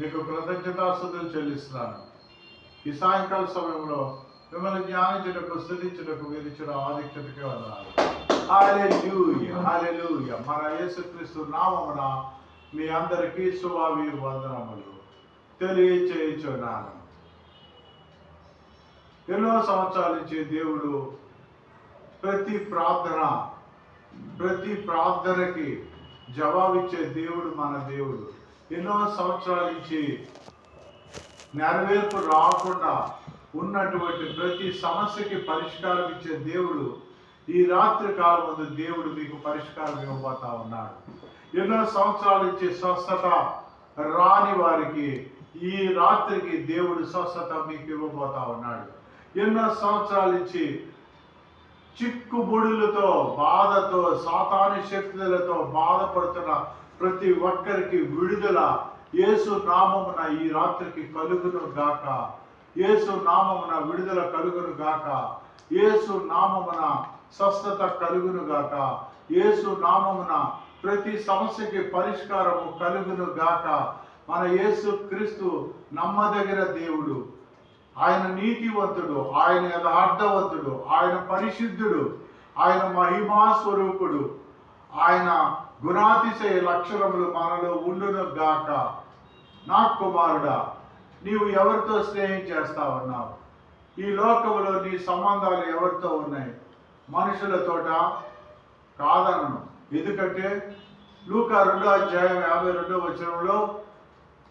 మీకు కృతజ్ఞతాస్తుతులు చెల్లిస్తున్నాను. ఈ సాయంకాల సమయంలో మిమ్మల్ని జ్ఞానించుటకు స్థుతించుటకు విధించిన ఆధిక్యతకే వదనాలు. మన యేసుక్రీస్తు నామమున మీ అందరికీ శుభావి వందనములు తెలియచేయుచున్నాను. ఎన్నో సంవత్సరాల నుంచి దేవుడు ప్రతి ప్రార్థన ప్రతి ప్రార్థనకి జవాబిచ్చే దేవుడు మన దేవుడు. ఎన్నో సంవత్సరాల నుంచి నెరవేర్పు రాకుండా ఉన్నటువంటి ప్రతి సమస్యకి పరిష్కారం ఇచ్చే దేవుడు ఈ రాత్రి కాలం ముందు దేవుడు మీకు పరిష్కారం ఇవ్వబోతా ఉన్నాడు. ఎన్నో సంవత్సరాల నుంచి స్వస్థత రాని వారికి ఈ రాత్రికి దేవుడు స్వస్థత మీకు ఇవ్వబోతా ఉన్నాడు. ఎన్నో సంవత్సరాల నుంచి చిక్కుబుడులతో బాధతో సాతాని శక్తులతో బాధపడుతున్న ప్రతి ఒక్కరికి విడుదల. యేసు నామమున ఈ రాత్రికి కలుగును గాక. యేసు నామమున విడుదల కలుగును గాక. యేసు నామమున స్వస్థత కలుగును గాక. యేసు నామమున ప్రతి సమస్యకి పరిష్కారము కలుగును గాక. మన యేసు క్రీస్తు నమ్మదగిన దేవుడు. ఆయన నీతివంతుడు ఆయన యథార్థవంతుడు ఆయన పరిశుద్ధుడు ఆయన మహిమా స్వరూపుడు. ఆయన గుణాతిశయ లక్షణములు మనలో ఉండును గాక నా కుమారుడా నీవు ఎవరితో స్నేహం చేస్తా ఉన్నావు? ఈ లోకంలో నీ సంబంధాలు ఎవరితో ఉన్నాయి? మనుషులతోట కాదనను. ఎందుకంటే లూకా రెండో అధ్యాయం యాభై రెండో వచనంలో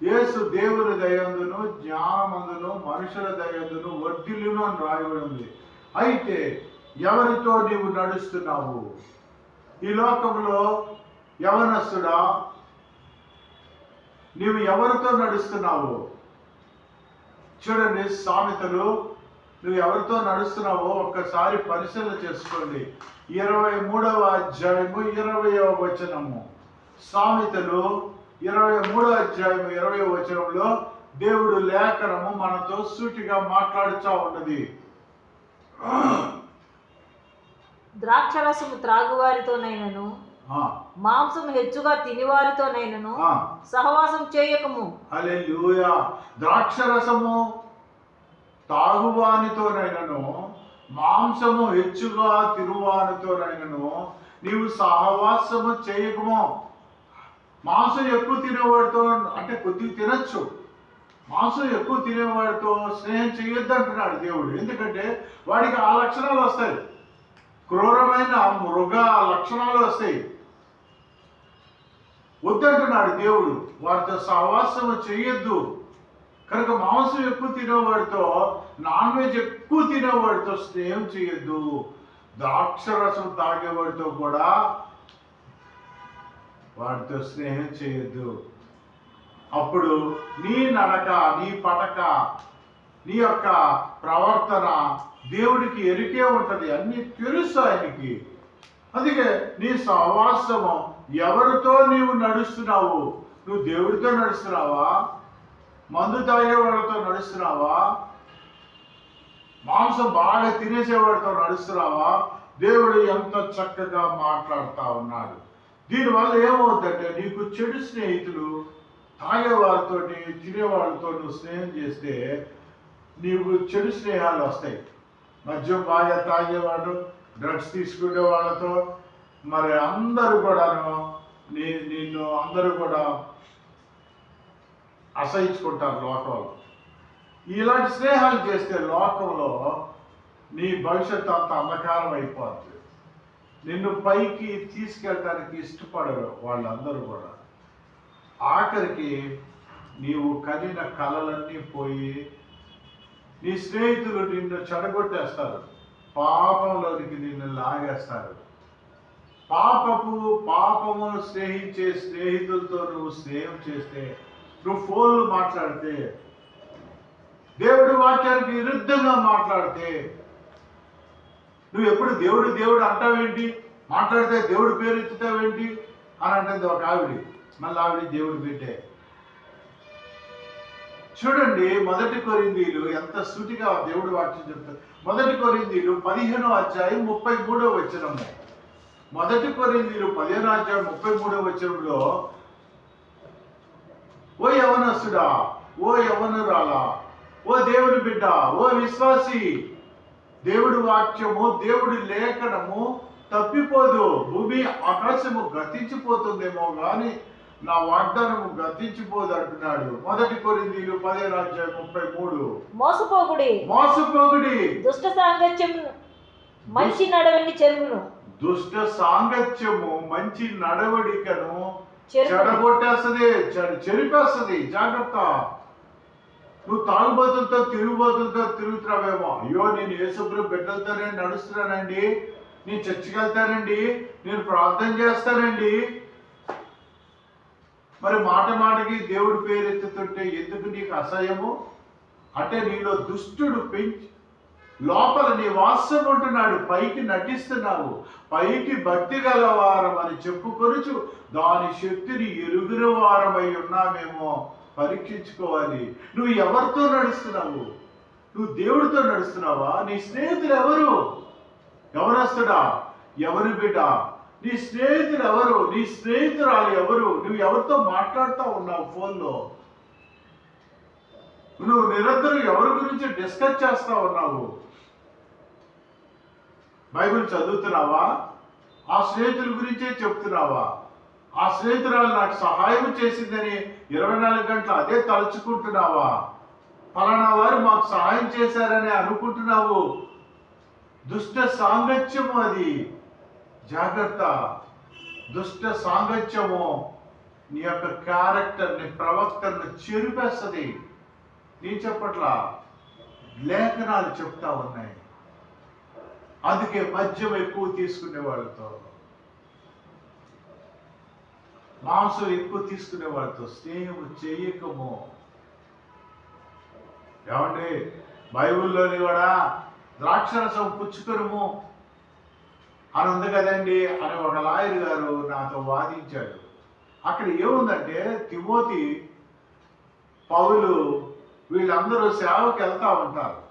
యేసు దేవుని దయందును జ్ఞానమందును మనుషుల దయందును వర్ధిల్లును అని రాయబడి ఉంది అయితే ఎవరితో నీవు నడుస్తున్నావు? ఈ లోకంలో యవనస్తుడా నీవు ఎవరితో నడుస్తున్నావు? చూడండి సామెతలు నువ్వు ఎవరితో నడుస్తున్నావో ఒక్కసారి పరిశీలన చేసుకోండి. ఇరవై మూడవ అధ్యాయము ఇరవయవ వచనము. సామెతలు ఇరవై మూడవ అధ్యాయము ఇరవై వచనంలో దేవుడు లేఖనము మనతో సూటిగా మాట్లాడుచా ఉన్నది. ద్రాక్షరసము త్రాగువారితోనైనను మాంసం హెచ్చుగా తినివారితోనైనను ఆ, సహవాసం చేయకము. హల్లెలూయా. ద్రాక్షరసము తాగువానితోనైనను మాంసము హెచ్చుగా తిరువానితోనైనను నీవు సహవాసము చేయకము. మాంసం ఎక్కువ తినేవాడితో అంటే కొద్దిగా తినచ్చు. మాంసం ఎక్కువ తినేవాడితో స్నేహం చేయొద్దు అంటున్నాడు దేవుడు. ఎందుకంటే వాడికి ఆ లక్షణాలు వస్తాయి. క్రూరమైన మృగ లక్షణాలు వస్తాయి. వద్దంటున్నాడు దేవుడు. వారితో సహవాసం చేయొద్దు. కనుక మాంసం ఎక్కువ తినేవాడితో నాన్ వెజ్ ఎక్కువ తినేవాడితో స్నేహం చేయొద్దు. ద్రాక్షరసం తాగేవాడితో కూడా వాడితో స్నేహం చేయొద్దు. అప్పుడు నీ నడక నీ పటక నీ యొక్క ప్రవర్తన దేవుడికి ఎరికే ఉంటుంది. అన్ని తెలుసు ఆయనకి. అందుకే నీ సహవాసము ఎవరితో నీవు నడుస్తున్నావు? నువ్వు దేవుడితో నడుస్తున్నావా? మందు తాగేవాడితో నడుస్తున్నావా? మాంసం బాగా తినేసేవాడితో నడుస్తున్నావా? దేవుడు ఎంత చక్కగా మాట్లాడుతూ ఉన్నాడు. దీనివల్ల ఏమవుతుందంటే నీకు చెడు స్నేహితులు తాగేవారితోటి తినేవాళ్ళతో నువ్వు స్నేహం చేస్తే నీకు చెడు స్నేహాలు వస్తాయి. మద్యం బాగా తాగేవాడు డ్రగ్స్ తీసుకునే వాళ్ళతో మరి అందరూ కూడాను నీ నిన్ను అందరూ కూడా అసహించుకుంటారు లోకంలో. ఇలాంటి స్నేహాలు చేస్తే లోకంలో నీ భవిష్యత్తు అంత అంధకారం అయిపోతుంది నిన్ను పైకి తీసుకెళ్ళడానికి ఇష్టపడరు వాళ్ళందరూ కూడా. ఆఖరికి నీవు కనిన కలలన్నీ పోయి నీ స్నేహితులు నిన్ను చెడగొట్టేస్తారు. పాపంలోనికి నిన్ను లాగేస్తారు. పాపపు పాపమును స్నేహించే స్నేహితులతో నువ్వు స్నేహం చేస్తే నువ్వు ఫోన్లు మాట్లాడితే దేవుడి వాక్యానికి విరుద్ధంగా మాట్లాడితే నువ్వు ఎప్పుడు దేవుడు దేవుడు అంటావేంటి? మాట్లాడితే దేవుడి పేరు ఎత్తుతావేంటి? అని అంటుంది ఒక ఆవిడ. మళ్ళీ ఆవిడ దేవుడి బిడ్డే. చూడండి మొదటి కొరిందీలు ఎంత సూటిగా దేవుడు వాక్యం చెప్తారు. మొదటి కొరిందీలు పదిహేనో అధ్యాయం ముప్పై మూడో వచనము. మొదటి కొరిందీలు పదిహేనో అధ్యాయం ముప్పై మూడో వచనంలో ఓ యవన యవనస్తుడా ఓ యవనురాలా ఓ దేవుని బిడ్డ ఓ విశ్వాసి దేవుడి వాక్యము దేవుడి లేఖనము తప్పిపోదు. భూమి ఆకాశము గతించిపోతుందేమో గాని నా వాగ్దానము గతించిపోదు అంటున్నాడు. మొదటి కొరిందీలు పదే రాజ్యం ముప్పై మూడు. మోసపోకుడి. మోసపోగుడి దుష్ట సాంగత్యం మంచి నడవని చెరువును దుష్ట సాంగత్యము మంచి నడవడికను చెడగొట్టేస్తుంది చెడ- చెరిపేస్తుంది. జాగ్రత్త. నువ్వు తాగుబోతులతో తిరుగుబోతులతో తిరుగుతున్నావేమో. అయ్యో నేను యేసుప్రభు బిడ్డలతోనే నడుస్తున్నానండి. నేను చర్చికి వెళ్తానండి. నేను ప్రార్థన చేస్తానండి. మరి మాట మాటకి దేవుడి పేరు ఎత్తుతుంటే ఎందుకు నీకు అసహ్యము? అంటే నీలో దుష్టుడు పెంచి లోపల నీ వాస్యం ఉంటున్నాడు పైకి నటిస్తున్నావు. పైకి భక్తి గలవారం అని చెప్పుకొనుచు దాని శక్తిని ఎరుగున వారమై ఉన్నామేమో పరీక్షించుకోవాలి. నువ్వు ఎవరితో నడుస్తున్నావు? నువ్వు దేవుడితో నడుస్తున్నావా? నీ స్నేహితులు ఎవరు? ఎవరస్తుడా? ఎవరి బిడ్డ? నీ స్నేహితులు ఎవరు? నీ స్నేహితురాలు ఎవరు? నువ్వు ఎవరితో మాట్లాడుతూ ఉన్నావు ఫోన్లో? నువ్వు నిరంతరం ఎవరి గురించి డిస్కస్ చేస్తా ఉన్నావు? బైబిల్ చదువుతున్నావా? ఆ స్నేహితుల గురించే చెప్తున్నావా? ఆ స్నేహితురాలు నాకు సహాయం చేసిందని ఇరవై నాలుగు గంటలు అదే తలుచుకుంటున్నావా? ఫలానా వారు మాకు సహాయం చేశారని అనుకుంటున్నావు. దుష్ట సాంగత్యము అది. జాగ్రత్త. దుష్ట సాంగత్యము నీ యొక్క క్యారెక్టర్ని ప్రవక్తను చెరిపేస్తుంది. నేను చెప్పట్లా? లేఖనాలు చెప్తా ఉన్నాయి. అందుకే మద్యం ఎక్కువ తీసుకునే వాళ్ళతో మాంసం ఎక్కువ తీసుకునే వాళ్ళతో స్నేహము చేయకము. ఏమండి? బైబిల్లోని కూడా ద్రాక్షరసం పుచ్చుకురుము అని ఉంది కదండి అని ఒక లాయర్ గారు నాతో వాదించాడు. అక్కడ ఏముందంటే తిమోతి పౌలు వీళ్ళందరూ సేవకి వెళ్తా ఉంటారు.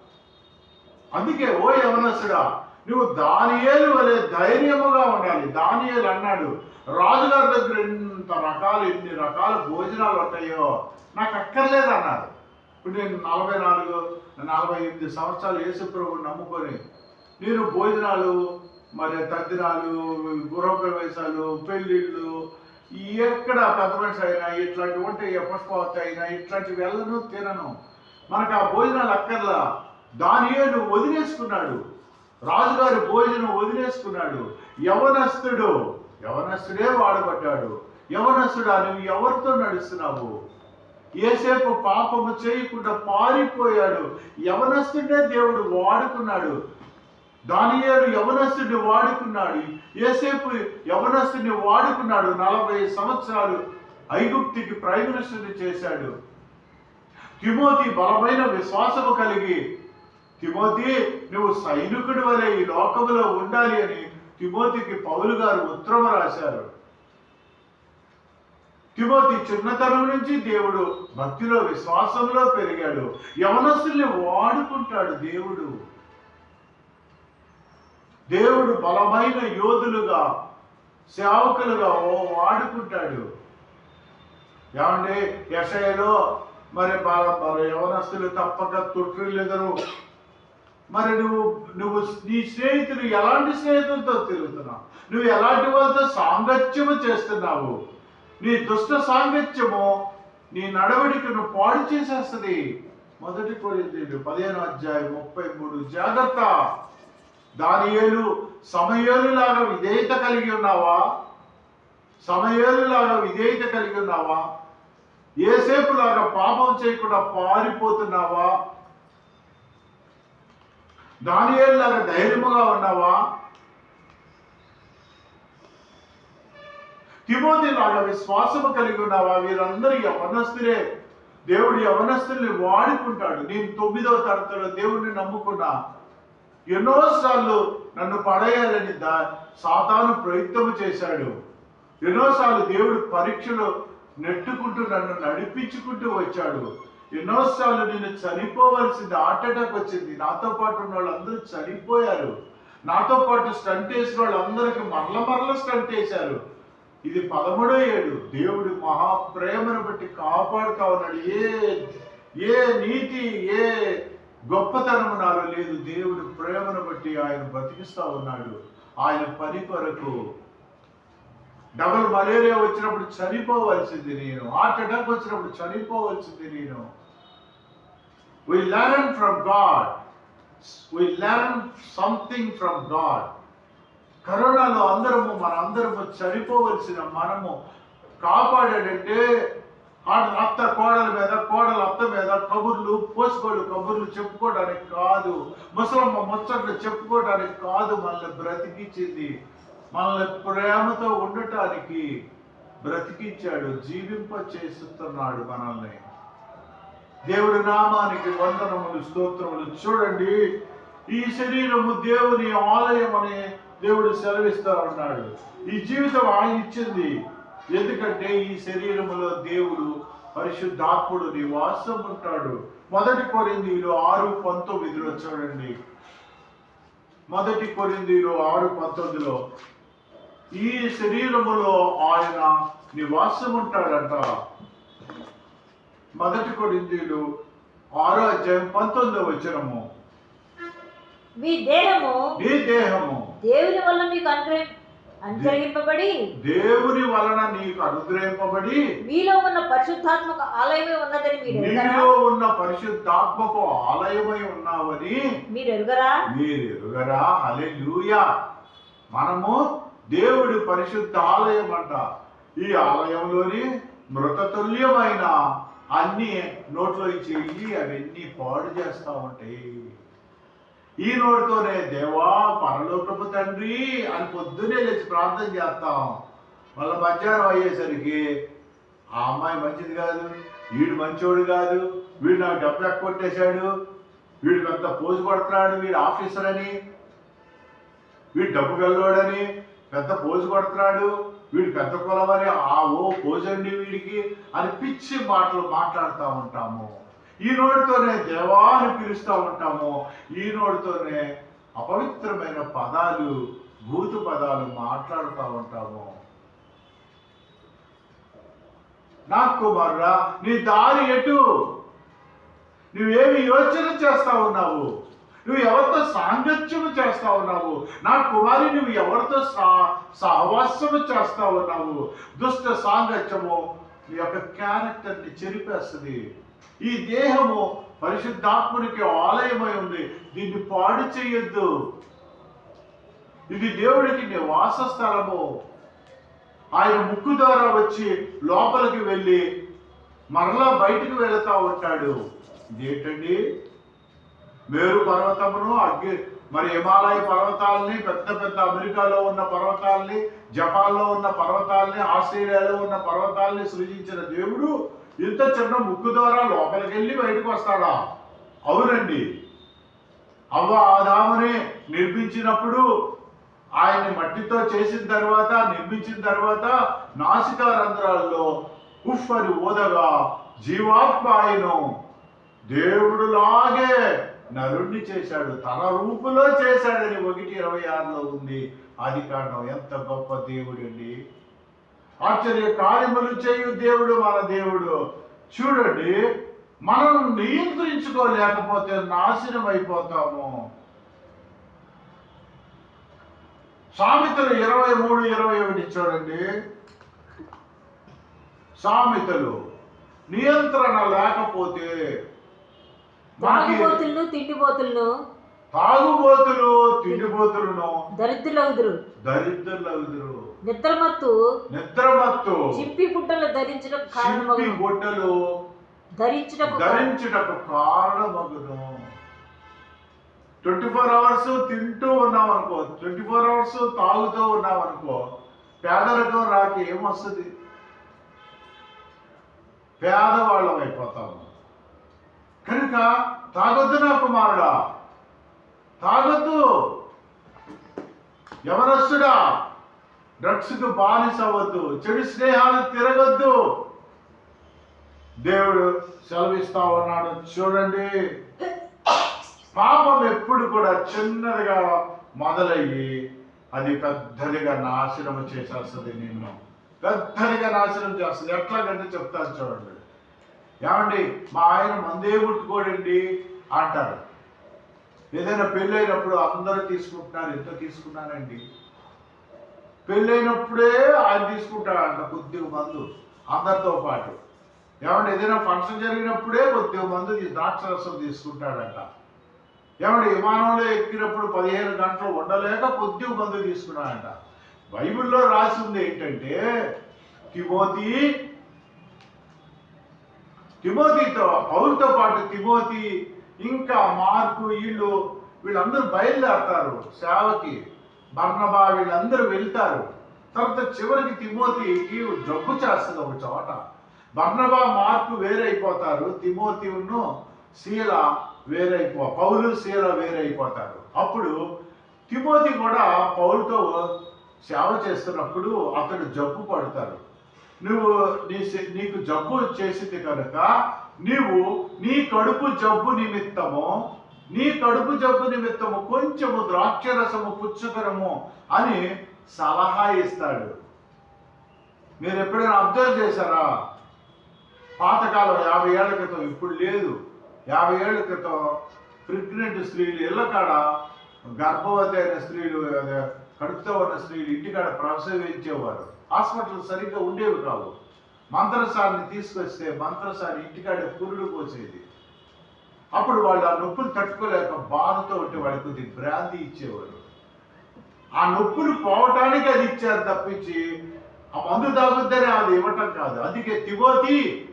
అందుకే ఓ యవనసుడా నువ్వు దానియేలు వలె ధైర్యముగా ఉండాలి. దానియేలు అన్నాడు. రాజుగారి దగ్గర ఇంత రకాలు ఎన్ని రకాల భోజనాలు ఉంటాయో నాకు అక్కర్లేదు అన్నారు. ఇప్పుడు నేను నలభై నాలుగు నలభై ఎనిమిది సంవత్సరాలు యేసుప్రభు నమ్ముకొని నేను భోజనాలు మరి తద్దినాలు గృహప్రవేశాలు పెళ్ళిళ్ళు ఎక్కడ పెద్ద మనిషి అయినా ఇట్లాంటివి ఉంటే ఏ పుష్పవతి అయినా ఇట్లాంటివి వెళ్ళను తినను. మనకు ఆ భోజనాలు అక్కర్లా. దానియేలు వదిలేసుకున్నాడు. రాజుగారు భోజనం వదిలేసుకున్నాడు. యవనస్తుడు యవనస్తుడే వాడబడ్డాడు. యవనస్తుడా నువ్వు ఎవరితో నడుస్తున్నావు? ఏసేపు పాపము చేయకుండా పారిపోయాడు. యవనస్తుడే దేవుడు వాడుకున్నాడు. దానియేలు యవనస్తుడిని వాడుకున్నాడు. ఏసేపు యవనస్తుడిని వాడుకున్నాడు. నలభై సంవత్సరాలు ఐగుప్తికి ప్రైమ్ మినిస్టర్ని చేశాడు. తిమోతి బలమైన విశ్వాసము కలిగి తిమోతి నువ్వు సైనికుడి వలె ఈ లోకములో ఉండాలి అని తిమోతికి పౌలు గారు ఉత్తరం రాశారు. తిమోతి చిన్నతనం నుంచి దేవుడు భక్తిలో విశ్వాసంలో పెరిగాడు. యవనస్తుల్ని వాడుకుంటాడు దేవుడు. దేవుడు బలమైన యోధులుగా సేవకులుగా ఓ వాడుకుంటాడు. ఏమండి యషయలో మరి బల- మరి యవనస్తులు తప్పక తొట్టిల్లెదరు మరి నువ్వు నువ్వు నీ స్నేహితులు ఎలాంటి స్నేహితులతో తిరుగుతున్నావు? నువ్వు ఎలాంటి వాళ్ళతో సాంగత్యము చేస్తున్నావు? నీ దుష్ట సాంగత్యము నీ నడవడికను పాడు చేసేస్తుంది. మొదటి కొరింథీయులు పదిహేను అధ్యాయం ముప్పై మూడు జాగ్రత్త. దానియేలు సమయేలు లాగా విధేయత కలిగి ఉన్నావా? సమయేలు లాగా విధేయత కలిగి ఉన్నావా? ఏసేపు లాగా పాపం చేయకుండా పారిపోతున్నావా? దానియేలు లాగా ధైర్యముగా ఉన్నావా తిమోతి లాగా విశ్వాసము కలిగి ఉన్నావా వీరందరూ యవనస్తులే. దేవుడు యవనస్తుల్ని వాడుకుంటాడు. నేను తొమ్మిదవ తరగతిలో దేవుడిని నమ్ముకున్నా. ఎన్నోసార్లు నన్ను పడేయాలని దా సాతాను ప్రయత్నము చేశాడు. ఎన్నోసార్లు దేవుడు పరీక్షలో నెట్టుకుంటూ నన్ను నడిపించుకుంటూ వచ్చాడు. ఎన్నోసార్లు నేను చనిపోవలసింది హార్ట్ అటాక్ వచ్చింది. నాతో పాటు ఉన్న వాళ్ళందరూ చనిపోయారు. నాతో పాటు స్టంట్ వేసిన వాళ్ళందరికీ మరల మరల స్టంట్ వేశారు ఇది పదమూడో ఏడు. దేవుడు మహా ప్రేమను బట్టి కాపాడుతా ఉన్నాడు ఏ ఏ నీతి ఏ గొప్పతనము నాలో లేదు. దేవుడు ప్రేమను బట్టి ఆయన బతికిస్తా ఉన్నాడు. ఆయన పని కొరకు డబల్ మలేరియా వచ్చినప్పుడు చనిపోవలసింది నేను. హార్ట్ అటాక్ వచ్చినప్పుడు చనిపోవలసింది నేను. We learn from God we learn something from God కరోనాలో అందరము మన అందరము చనిపోవలసిన మనము కాపాడాడంటే అత్త కోడల మీద కోడల అత్త మీద కబుర్లు పోసుకోళ్ళు కబుర్లు చెప్పుకోవడానికి కాదు. ముసలమ్మ ముచ్చట్లు చెప్పుకోవడానికి కాదు. మనల్ని బ్రతికించింది. మనల్ని ప్రేమతో ఉండటానికి బ్రతికించాడు జీవింప చేస్తున్నాడు మనల్ని. దేవుడి నామానికి వందనములు స్తోత్రములు. చూడండి ఈ శరీరము దేవుని ఆలయం అని దేవుడు సెలవిస్తా ఉన్నాడు. ఈ జీవితం ఆయన ఇచ్చింది. ఎందుకంటే ఈ శరీరములో దేవుడు పరిశుద్ధాత్ముడు నివాసం ఉంటాడు. మొదటి కొరిందీలు ఆరు పంతొమ్మిదిలో చూడండి. మొదటి కొరిందీలు ఆరు పంతొమ్మిదిలో ఈ శరీరములో ఆయన నివాసం ఉంటాడంట. మొదటి కొరిందీలు ఆరో అధ్యాయం పంతొమ్మిదో వచనము. మీ దేహము నీ దేహము దేవుని వల్ల మీకు అనుగ్రహ అనుగ్రహింపబడి దేవుని వలన నీకు అనుగ్రహింపబడి మీలో ఉన్న పరిశుద్ధాత్మక ఆలయమే ఉన్నదని మీరు నీలో ఉన్న పరిశుద్ధాత్మకు ఆలయమై ఉన్నావని మీరు ఎరుగరా? మీరు ఎరుగరా? హల్లెలూయా! మనము దేవుడి పరిశుద్ధ ఆలయం అంట. ఈ ఆలయంలోని మృతతుల్యమైన అన్ని నోట్లో చెయ్యి అవన్నీ పాడు చేస్తా ఉంటాయి ఈ నోటితోనే దేవా పరలోకపు తండ్రి అని పొద్దునే లేచి ప్రార్థన చేస్తాం. మళ్ళీ మధ్యాహ్నం అయ్యేసరికి ఆ అమ్మాయి మంచిది కాదు వీడు మంచోడు కాదు వీడు నాకు డబ్బు ఎక్కువ కొట్టేశాడు వీడు పెద్ద పోజు కొడుతున్నాడు వీడు ఆఫీసర్ అని వీడు డబ్బు గల్లోడని పెద్ద పోజు కొడుతున్నాడు వీడు పెద్ద కులమని ఆ ఓ పోజండి వీడికి అని పిచ్చి మాటలు మాట్లాడుతూ ఉంటాము. ఈ నోటితోనే దేవా అని పిలుస్తూ ఉంటాము. ఈ నోటితోనే అపవిత్రమైన పదాలు భూతు పదాలు మాట్లాడుతూ ఉంటాము. నా కుమారుడా నీ దారి ఎటు? నువ్వేమి యోచన చేస్తా ఉన్నావు? నువ్వు ఎవరితో సాంగత్యము చేస్తా ఉన్నావు? నా కుమారి నువ్వు ఎవరితో సా సహవాసము చేస్తా ఉన్నావు? దుష్ట సాంగత్యము నీ యొక్క క్యారెక్టర్ని చెరిపేస్తుంది. ఈ దేహము పరిశుద్ధాత్మునికి ఆలయమై ఉంది. దీన్ని పాడు చేయొద్దు. ఇది దేవుడికి నివాస స్థలము ఆయన ముక్కు ద్వారా వచ్చి లోపలికి వెళ్ళి మరలా బయటికి వెళతా ఉంటాడు. ఇదేంటండి? మేరు పర్వతమును అగ్గి మరి హిమాలయ పర్వతాలని పెద్ద పెద్ద అమెరికాలో ఉన్న పర్వతాలని జపాన్లో ఉన్న పర్వతాలని ఆస్ట్రేలియాలో ఉన్న పర్వతాలని సృజించిన దేవుడు ఇంత చిన్న ముక్కు ద్వారా లోపలికి వెళ్ళి బయటకు వస్తాడా? అవునండి. అవ్వ ఆదాముని నిర్మించినప్పుడు ఆయన్ని మట్టితో చేసిన తర్వాత నిర్మించిన తర్వాత నాసికా రంధ్రాల్లో ఉఫ్ అని ఊదగా జీవాత్మ ఆయన దేవుడు లాగే నరుణ్ణి చేశాడు తన రూపులో చేశాడని ఒకటి ఇరవై ఆరులో ఉంది. ఆది కారణం ఎంత గొప్ప దేవుడు అండి ఆశ్చర్య కార్యములు చేయు దేవుడు మన దేవుడు. చూడండి మనం నియంత్రించుకోలేకపోతే నాశనం అయిపోతాము సామెతలు ఇరవై మూడు ఇరవై ఒకటి చూడండి. సామెతలు నియంత్రణ లేకపోతే తాగుబోతులను తిండిబోతులను. తాగుబోతులు తిండిబోతులను. దరిద్రులవుదురు దరిద్రులవుదురు నిద్రమత్తు. నిద్రమత్తు. చింపి గుడ్డలు ధరించడం కారణమగు గుడ్డలు ధరించటకు ధరించుటకు కారణమగును. ట్వంటీ ఫోర్ అవర్స్ తింటూ ఉన్నాం అనుకో ట్వంటీ ఫోర్ అవర్స్ తాగుతూ ఉన్నాం అనుకో పేదరికం రాక ఏమొస్తుంది? పేదవాళ్ళం అయిపోతాము. కనుక తాగొద్దు నా కుమారుడా. తాగొద్దు. ఎవరస్తుడా డ్రగ్స్కు బానిస అవ్వద్దు చెడు స్నేహాలు తిరగొద్దు. దేవుడు సెలవిస్తా ఉన్నాడు చూడండి. పాపం ఎప్పుడు కూడా చిన్నదిగా మొదలయ్యి అది పెద్దదిగా నాశనం చేసేస్తుంది నిన్ను. పెద్దదిగా నాశనం చేస్తుంది. ఎట్లాగంటే చెప్తాను చూడండి. ఏమండి? మా ఆయన మందే ముట్టుకోడండి అంటారు. ఏదైనా పెళ్ళైనప్పుడు అందరూ తీసుకుంటున్నారు ఎంత తీసుకున్నానండి పెళ్ళైనప్పుడే ఆయన తీసుకుంటాడంట కొద్దిగా మందు అందరితో పాటు. ఏమంటే ఏదైనా ఫంక్షన్ జరిగినప్పుడే కొద్దిగా మందు ద్రాక్షరసం తీసుకుంటాడంట. ఏమంటే విమానంలో ఎక్కినప్పుడు పదిహేను గంటలు ఉండలేక కొద్దిగా మందు తీసుకున్నాడంట. బైబిల్లో రాసింది ఏంటంటే తిమోతి తిమోతితో పౌరుతో పాటు తిమోతి ఇంకా మార్కు వీళ్ళు వీళ్ళందరూ బయలుదేరతారు సేవకి. బర్ణబా వీళ్ళందరూ వెళ్తారు. తర్వాత చివరికి తిమోతికి జబ్బు చేస్తుంది ఒక చోట. బర్ణబా మార్కు వేరైపోతారు తిమోతి ఉన్ను శీల వేరైపో పౌలు శీల వేరైపోతారు. అప్పుడు తిమోతి కూడా పౌలుతో సేవ చేస్తున్నప్పుడు అతడు జబ్బు పడతారు నువ్వు నీ నీకు జబ్బు చేసింది కనుక నీవు నీ కడుపు జబ్బు నిమిత్తము నీ కడుపు జబ్బు నిమిత్తము కొంచెము ద్రాక్షరసము పుచ్చుకరము అని సలహా ఇస్తాడు. మీరు ఎప్పుడైనా అబ్జర్వ్ చేశారా? పాతకాలం యాభై ఏళ్ళ క్రితం ఇప్పుడు లేదు. యాభై ఏళ్ళ క్రితం ప్రెగ్నెంట్ స్త్రీలు ఇళ్ళ కాడ గర్భవతి అయిన స్త్రీలు కడుపుతో ఉన్న స్త్రీలు ఇంటికాడ ప్రసవించేవారు. హాస్పిటల్ సరిగ్గా ఉండేవి కావు. మంత్రసారిని తీసుకొస్తే మంత్రసారి ఇంటికాడే పురుడు పోసేది. అప్పుడు వాళ్ళు ఆ నొప్పులు తట్టుకోలేక బాధతో ఉంటే వాడికి కొద్ది భ్రాంతి ఇచ్చేవారు. ఆ నొప్పులు పోవటానికి అది ఇచ్చారు తప్పించి ఆ మందు తాగుద్దనే అది ఇవ్వటం కాదు. అందుకే తివోతి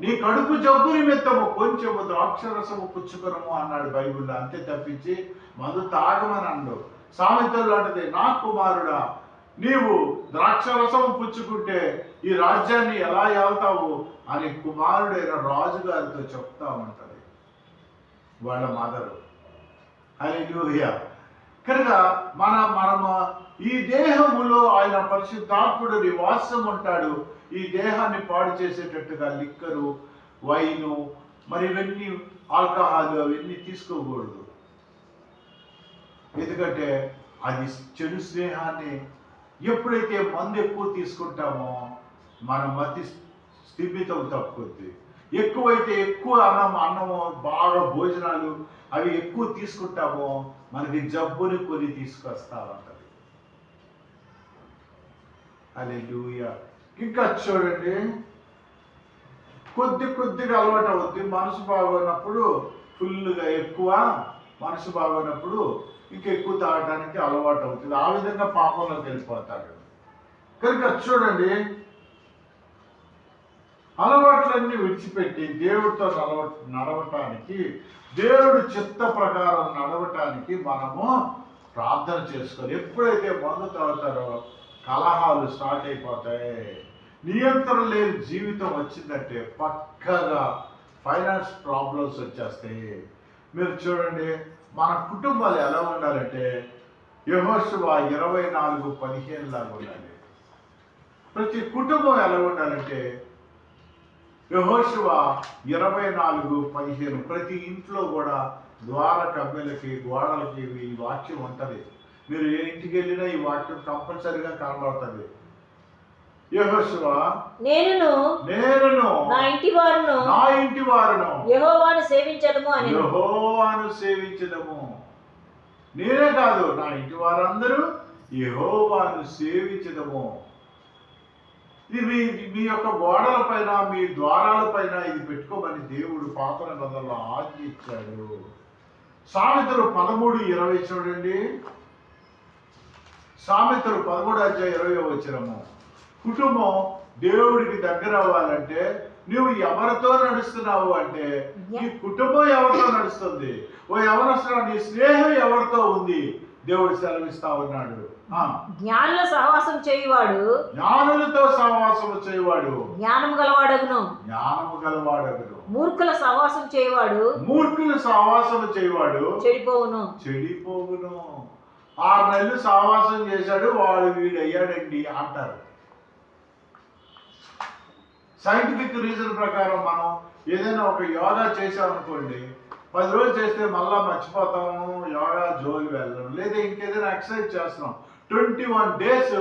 నీ కడుపు జబ్బు నిమిత్తము కొంచెము ద్రాక్షరసము పుచ్చుకురము అన్నాడు బైబిల్లో. అంతే తప్పించి మందు తాగమని అన్నాడు. సామెతల్లో అంటది నా కుమారుడా నీవు ద్రాక్షరసము పుచ్చుకుంటే ఈ రాజ్యాన్ని ఎలా ఏళ్తావు అని కుమారుడైన రాజుగారితో చెప్తా ఉంటది. వాళ్ళ మదరు హల్లెలూయా. కనుక మన మనము ఈ దేహములో ఆయన పరిశుద్ధాత్ముడు నివాసం ఉంటాడు ఈ దేహాన్ని పాడు చేసేటట్టుగా లిక్కరు వైను మరి ఇవన్నీ ఆల్కహాల్ అవన్నీ తీసుకోకూడదు. ఎందుకంటే అది చెడు స్నేహాన్ని ఎప్పుడైతే మందు ఎక్కువ తీసుకుంటామో మన మతి స్థిమితం తప్పుద్ది. ఎక్కువైతే ఎక్కువ అన్నం అన్నము బాగా భోజనాలు అవి ఎక్కువ తీసుకుంటామో మనకి జబ్బుని కొని తీసుకొస్తా అదే లూయ ఇంకా చూడండి. కొద్ది కొద్దిగా అలవాటు అవుద్ది మనసు బాగున్నప్పుడు ఫుల్గా ఎక్కువ మనసు బాగున్నప్పుడు ఇంకా ఎక్కువ తాగడానికి అలవాటు అవుతుంది. ఆ విధంగా పాపంలో వెళ్ళిపోతాడు కనుక చూడండి అలవాట్లన్నీ విడిచిపెట్టి దేవుడితో నడవ నడవటానికి దేవుడు చిత్త ప్రకారం నడవటానికి మనము ప్రార్థన చేసుకోవాలి ఎప్పుడైతే మందు తాగుతారో కలహాలు స్టార్ట్ అయిపోతాయి. నియంత్రణ లేని జీవితం వచ్చిందంటే పక్కగా ఫైనాన్స్ ప్రాబ్లమ్స్ వచ్చేస్తాయి. మీరు చూడండి మన కుటుంబాలు ఎలా ఉండాలంటే యహోశువ ఇరవై నాలుగు పదిహేను లాగా ఉండాలి. ప్రతి కుటుంబం ఎలా ఉండాలంటే యహోశువ ఇరవై నాలుగు పదిహేను ప్రతి ఇంట్లో కూడా ద్వార కమ్మెలకి గోడలకి ఈ వాక్యం ఉంటుంది మీరు ఏ ఇంటికి వెళ్ళినా ఈ వాక్యం కంపల్సరిగా కనబడుతుంది యహోశువ నేనును నేనును నా ఇంటి వారును నా ఇంటి వారును. యెహోవాను సేవించదము అని. యహోవాను నేనే కాదు నా ఇంటి వారందరూ యహోవాను సేవించదము ఇది మీ మీ యొక్క గోడల పైన మీ ద్వారాల పైన ఇది పెట్టుకోమని దేవుడు పాత నిబంధనలో ఆజ్ఞ ఇచ్చాడు సామెతలు పదమూడు ఇరవై చూడండి. సామెతలు పదమూడు అధ్యాయ ఇరవై వచ్చినము కుటుంబం దేవుడికి దగ్గర అవ్వాలంటే నువ్వు ఎవరితో నడుస్తున్నావు అంటే నీ కుటుంబం ఎవరితో నడుస్తుంది? ఓ ఎవరొస్తున్నా నీ స్నేహం ఎవరితో ఉంది? దేవుడు సెలవిస్తా ఉన్నాడు. జ్ఞానుల సహవాసం చేయువాడు. జ్ఞానులతో సహవాసం చేయవాడు. జ్ఞానం గలవాడగును. జ్ఞానము గలవాడగడు మూర్ఖుల సహవాసం చేయువాడు. మూర్ఖులు సహవాసం చేయవాడు. చెడిపోవును. చెడిపోవును. ఆరు నెలలు సహవాసం చేశాడు వాడు వీడు అయ్యాడండి అంటారు. సైంటిఫిక్ రీజన్ ప్రకారం మనం ఏదైనా ఒక యోగా చేసామనుకోండి పది రోజులు చేస్తే మళ్ళా మర్చిపోతాము యోగా జోలి వెళ్ళడం లేదా ఇంకేదైనా ఎక్సర్సైజ్ చేస్తున్నాం. ట్వంటీ వన్ డేస్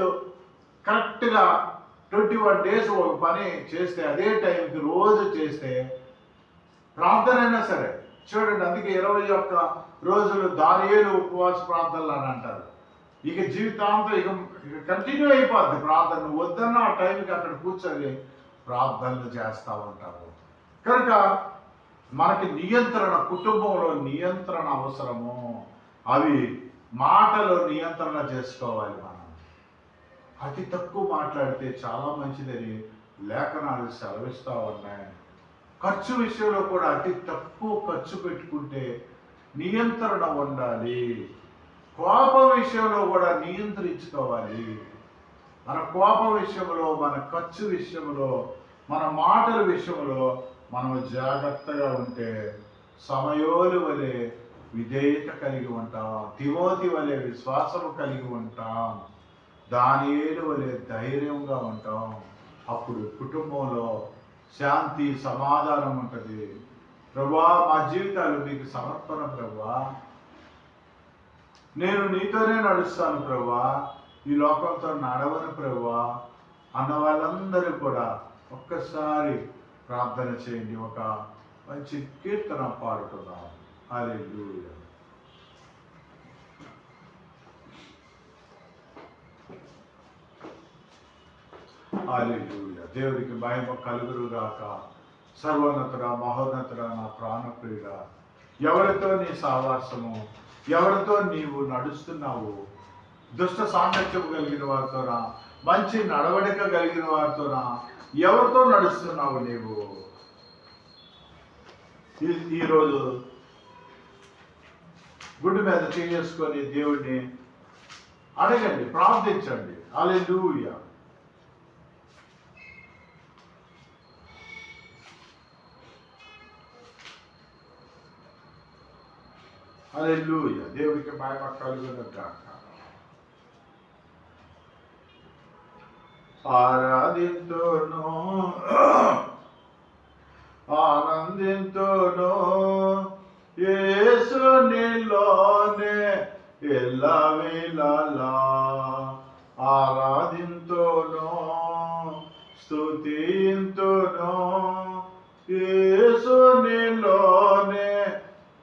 కరెక్ట్గా ట్వంటీ వన్ డేస్ ఒక పని చేస్తే అదే టైంకి రోజు చేస్తే ప్రార్థన అయినా సరే చూడండి అందుకే ఇరవై ఒక్క రోజులు దానియేలు ఉపవాస ప్రార్థనలు అని అంటారు. ఇక జీవితాంతం ఇక ఇక కంటిన్యూ అయిపోద్ది ప్రార్థన. వద్దన్న ఆ టైంకి అక్కడ కూర్చొని ప్రార్థనలు చేస్తూ ఉంటారు కనుక మనకి నియంత్రణ కుటుంబంలో నియంత్రణ అవసరము. అవి మాటలు నియంత్రణ చేసుకోవాలి మనం. అతి తక్కువ మాట్లాడితే చాలా మంచిదని లేఖనాలు సెలవిస్తూ ఉన్నాయి. ఖర్చు విషయంలో కూడా అతి తక్కువ ఖర్చు పెట్టుకుంటే నియంత్రణ ఉండాలి. కోపం విషయంలో కూడా నియంత్రించుకోవాలి. మన కోపం విషయంలో మన ఖర్చు విషయంలో మన మాటల విషయంలో మనం జాగ్రత్తగా ఉంటే సమయోలు వలె విధేయత కలిగి ఉంటాం తిమోతి వలె విశ్వాసము కలిగి ఉంటాం దానియేలు వలె ధైర్యంగా ఉంటాం. అప్పుడు కుటుంబంలో శాంతి సమాధానం ఉంటుంది. ప్రభా మా జీవితాలు మీకు సమర్పణ ప్రభా. నేను నీతోనే నడుస్తాను ప్రభా. ఈ లోకంతో నడవను ప్రభువా. అన్న వాళ్ళందరూ కూడా ఒక్కసారి ప్రార్థన చేయండి. ఒక మంచి కీర్తన పాడుతున్నాం హల్లెలూయా. అలెలుయ దేవుడికి మహిమ కలుగురు గాక. సర్వోన్నతుడ మహోన్నతుడ నా ప్రాణప్రియుడ. ఎవరితో నీ సావాసము? ఎవరితో నీవు నడుస్తున్నావు? దుష్ట సాంగత్యం కలిగిన వారితోనా? మంచి నడవడిక కలిగిన వారితోనా? ఎవరితో నడుస్తున్నావు నీవు? ఈ- ఈరోజు గుడ్డు మీద చేసుకొని దేవుడిని అడగండి ప్రార్థించండి. అలెలుయా అలెలుయ దేవుడికి మహిమ కలుగును గాక ఆరాధింతును. ఆనందింతును. యేసు నీలోనే ఎల్లవేళలా ఆరాధింతును స్తుతింతును. యేసు నీలోనే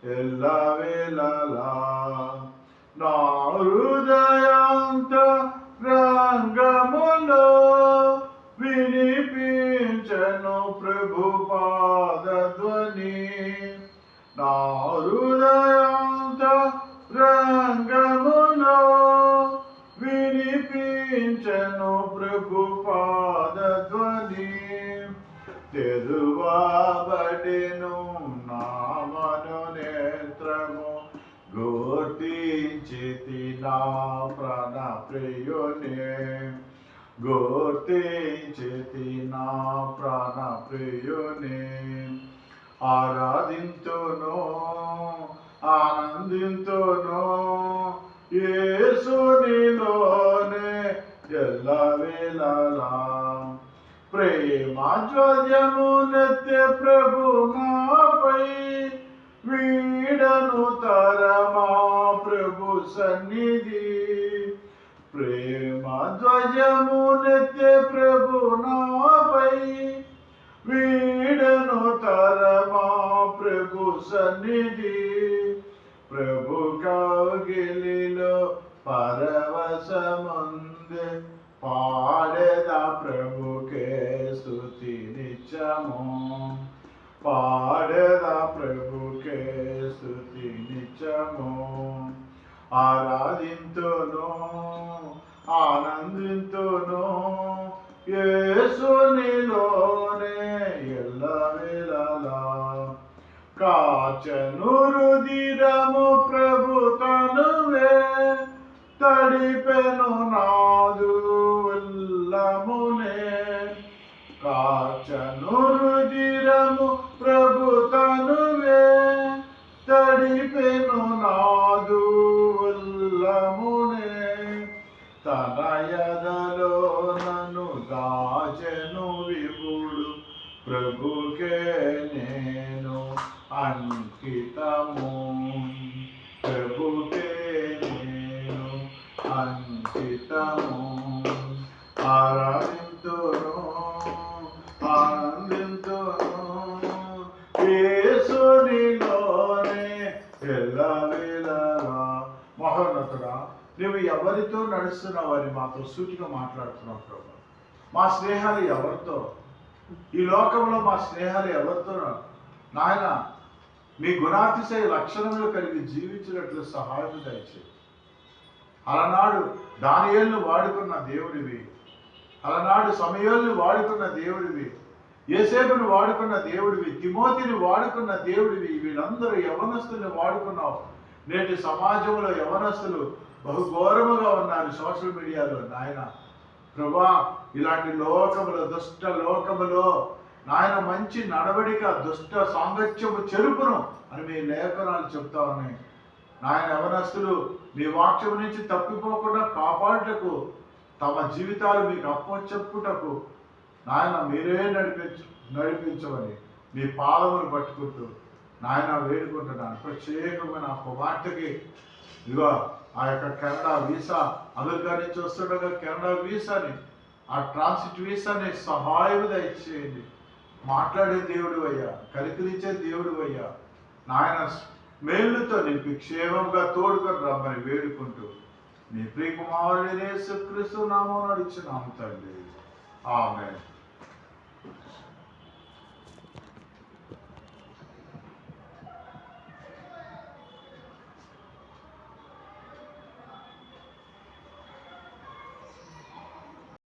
ఎల్లవేళలా ప్రియునే ఆరాధింతును ఆనందింతును. యేసునిలోనే ఎల్లవేళలా ప్రేమ జ్వజము నిత్య ప్రభు నాపై వీడను తరమా ప్రభు సన్నిధి. ప్రేమ ధ్వజము నిత్య ప్రభు నాపై వీడను తరమా ప్రభు సన్నిధి. ప్రభు కౌగిలిలో పరవశముందే. పాడేదా ప్రభుకే స్థుతి నిత్యము. పాడేదా ప్రభుకే స్థుతి నిత్యము. ఆరాధింతును ఆనందింతును ఏ norte-coreano నువ్వు ఎవరితో నడుస్తున్నావు అని మాతో సూటిగా మాట్లాడుతున్నావు ప్రభు. మా స్నేహాలు ఎవరితో? ఈ లోకంలో మా స్నేహాలు ఎవరితో నాయన మీ గుణాతిశయ లక్షణములు కలిగి జీవించినట్లు సహాయం దయచేయి. అలనాడు దానియేళ్ళు వాడుకున్న దేవుడివి. అలనాడు సమయాలను వాడుకున్న దేవుడివి. ఏసేపుని వాడుకున్న దేవుడివి. తిమోతిని వాడుకున్న దేవుడివి. వీళ్ళందరూ యవనస్తుల్ని వాడుకున్నావు. నేటి సమాజంలో యవనస్తులు బహుఘోరముగా ఉన్నారు సోషల్ మీడియాలో నాయన. ప్రభా ఇలాంటి లోకములో దుష్ట లోకములో నాయన మంచి నడవడిక దుష్ట సాంగత్యము చెరుపును అని మీ లేఖనాలు చెప్తా ఉన్నాయి. నాయన యవనస్తులు మీ వాక్యం నుంచి తప్పిపోకుండా కాపాడుటకు తమ జీవితాలు మీకు అప్పచెప్పుటకు నాయన మీరే నడిపించు నడిపించమని మీ పాదములు పట్టుకుంటూ నాయన వేడుకుంటున్నాను. ప్రత్యేకమైన కుమార్తెకి ఇదిగో ఆ యొక్క కెనడా వీసా అమెరికా నుంచి వస్తుండగా కెనడా వీసాని ఆ ట్రాన్సిట్ వీసాని సహాయం దయచేయండి. మాట్లాడే దేవుడు అయ్యా కలికిరించే దేవుడు అయ్యా. నాయన మేలుతో నింపి క్షేమంగా తోడుకొని రమ్మని వేడుకుంటూ నీ ప్రియకుమారుడినే సుక్రీస్తు నామం నడిచినాము తండ్రి. ఆమె